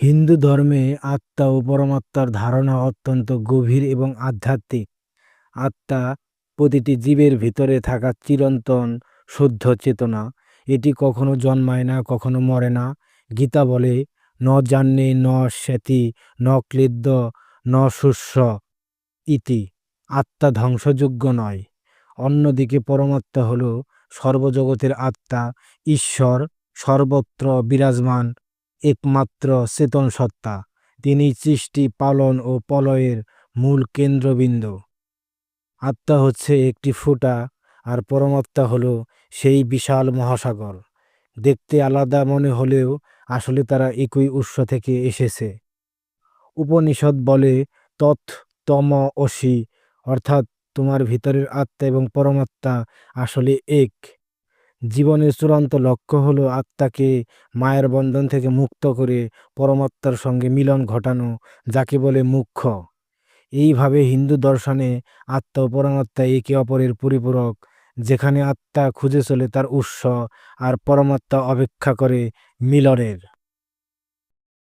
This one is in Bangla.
হিন্দু ধর্মে আত্মা ও পরমাত্মার ধারণা অত্যন্ত গভীর এবং আধ্যাত্মিক। আত্মা প্রতিটি জীবের ভিতরে থাকা চিরন্তন শুদ্ধ চেতনা। এটি কখনো জন্মায় না, কখনো মরে না। গীতা বলে, ন জান্নে ন স্যাতি, ন ক্লেদ্য, ন শস্য ইতি। আত্মা ধ্বংসযোগ্য নয়। অন্যদিকে পরমাত্মা হল সর্বজগতের আত্মা, ঈশ্বর সর্বত্র বিরাজমান একমাত্র চেতন সত্তা তিনি সৃষ্টি, পালন ও প্রলয়ের মূল কেন্দ্রবিন্দু। আত্মা হচ্ছে একটি ফোঁটা আর পরমাত্মা হলো সেই বিশাল মহাসাগর। দেখতে আলাদা মনে হলেও আসলে তারা একই উৎস থেকে এসেছে। উপনিষদ বলে, তৎ তম অসি, অর্থাৎ তোমার ভিতরের আত্মা এবং পরমাত্মা আসলে এক। জীবনের চূড়ান্ত লক্ষ্য হলো আত্মাকে মায়ের বন্ধন থেকে মুক্ত করে পরমাত্মার সঙ্গে মিলন ঘটানো, যাকে বলে মুখ্য। এইভাবে হিন্দু দর্শনে আত্মা ও পরমাত্মা একে অপরের পরিপূরক, যেখানে আত্মা খুঁজে চলে তার উৎস আর পরমাত্মা অপেক্ষা করে মিলনের।